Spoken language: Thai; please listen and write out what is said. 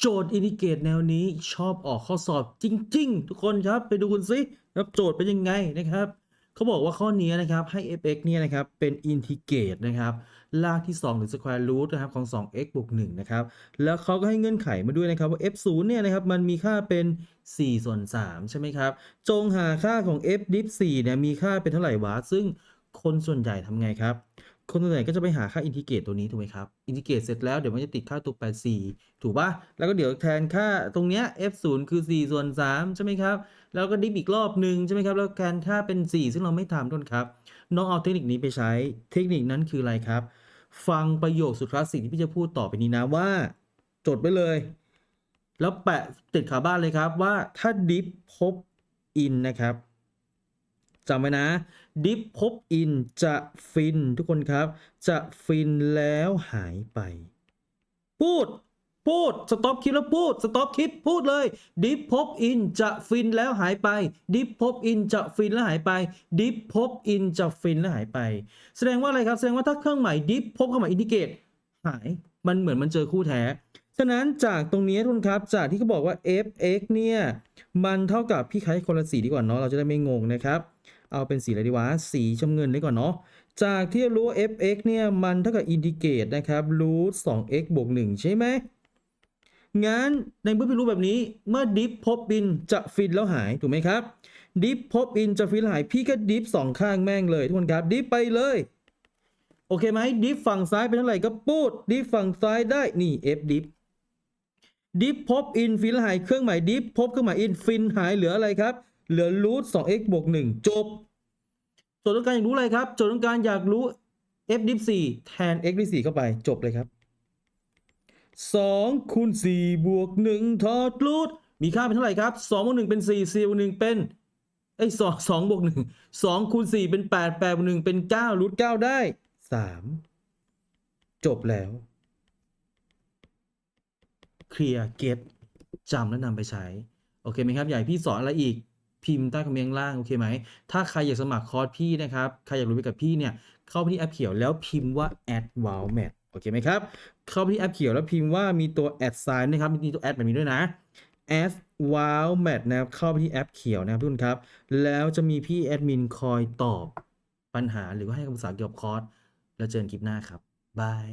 โจทย์อินดิเกตแนวนี้ชอบออกข้อสอบจริง ๆ ทุกคนครับไปดูกันสิครับโจทย์เป็นยังไงนะครับเขาบอกว่าข้อนี้นะครับให้ f(x) เนี่ยนะครับเป็นอินทิเกรตนะครับลากที่ 2 หรือ square root นะครับของ 2x บวก1นะครับแล้วเขาก็ให้เงื่อนไขมาด้วยนะครับว่า f 0 เนี่ยนะครับมันมีค่าเป็น 4 ส่วน 3 ใช่ไหมครับ จงหาค่าของ f div 4เนี่ยมีค่าเป็นเท่าไหร่วะซึ่งคนส่วนใหญ่ทำไงครับ คนส่วนใหญ่ก็จะไปหาค่าอินทิเกรตตัวนี้ถูกไหมครับ อินทิเกรตเสร็จแล้วเดี๋ยวมันจะติดค่าตัวแปดสี่ถูกปะแล้วก็เดี๋ยวแทนค่าตรงเนี้ย f 0คือ 4 ส่วน 3 ใช่ไหมครับ แล้วก็ดิฟอีกรอบหนึ่งใช่ไหมครับ แล้วแทนค่าเป็น 4 ซึ่งเราไม่ทำต้นครับ น้องเอาเทคนิคนี้ไปใช้ เทคนิคนั้นคืออะไรครับ ฟังประโยคสุดคลาสสิกที่พี่จะพูดต่อไปนี้นะว่า จดไว้เลย แล้วแปะติดขาบ้านเลยครับว่าถ้าดิฟพบอินนะครับ จำไว้นะ ดิฟพบอินจะฟินทุกคนครับ จะฟินแล้วหายไป พูด พูด สต็อปคลิปแล้วพูด สต็อปคลิปพูดเลย ดิฟพบอินจะฟินแล้วหายไป ดิฟพบอินจะฟินแล้วหายไป ดิฟพบอินจะฟินแล้วหายไป แสดงว่าอะไรครับ แสดงว่าถ้าเครื่องหมายดิฟพบเข้ามาอินดิเกตหาย มันเหมือนมันเจอคู่แท้ ฉะนั้นจากตรงนี้ทุกคนครับ จากที่เขาบอกว่า fx เนี่ย มันเท่ากับพี่ใครคนละสีดีกว่าเนาะ เราจะได้ไม่งงนะครับ เอาเป็นสีอะไรดีวะ สีชมเงินดีกว่าเนาะ จากที่รู้ว่า fx เนี่ย มันเท่ากับอินทิเกรตนะครับ root 2x บวก 1 ใช่ไหม งั้นในเมื่อพี่รู้แบบนี้ เมื่อดิฟพบบินจะฟินแล้วหาย ถูกไหมครับ ดิฟพบอินจะฟินหาย พี่ก็ดิฟสองข้างแม่งเลยทุกคนครับ ดิฟไปเลย โอเคไหม ดิฟฝั่งซ้ายเป็นเท่าไหร่ก็พูด ดิฟฝั่งซ้ายได้ นี่ f ดิฟดิฟพบอินฟินแล้วหาย เครื่องหมายดิฟพบเครื่องหมายอินฟินหายเหลืออะไรครับ เหลือรูท 2x บวก1จบโจทย์ต้องการอยากรู้อะไรครับโจทย์ต้องการอยากรู้ f div 4แทน x div 4เข้าไปจบเลยครับ2คูณ4บวก1ถอดรูทมีค่าเป็นเท่าไหร่ครับ2บวก1เป็น4 4บวก1เป็นเอ้ย2 2บวก1 2คูณ4เป็น8 8บวก1เป็น9รูท9ได้3จบแล้วเคลียร์เก็ตจำและนำไปใช้ โอเคไหมครับ ให้พี่สอนอะไรอีก พิมพ์ใต้คอมเมนต์ข้างล่างโอเคไหม ถ้าใครอยากสมัครคอร์สพี่นะครับ ใครอยากรู้ไปกับพี่เนี่ย เข้าไปที่แอปเขียวแล้วพิมพ์ว่า add wow mat โอเคไหมครับ เข้าไปที่แอปเขียวแล้วพิมพ์ว่ามีตัว add sign นะครับ มีตัว add แบบนี้ด้วยนะ add wow mat นะครับ เข้าไปที่แอปเขียวนะครับทุกคนครับ แล้วจะมีพี่แอดมินคอยตอบปัญหาหรือว่าให้คำปรึกษาเกี่ยวกับคอร์ส แล้วเจอกันคลิปหน้าครับ บาย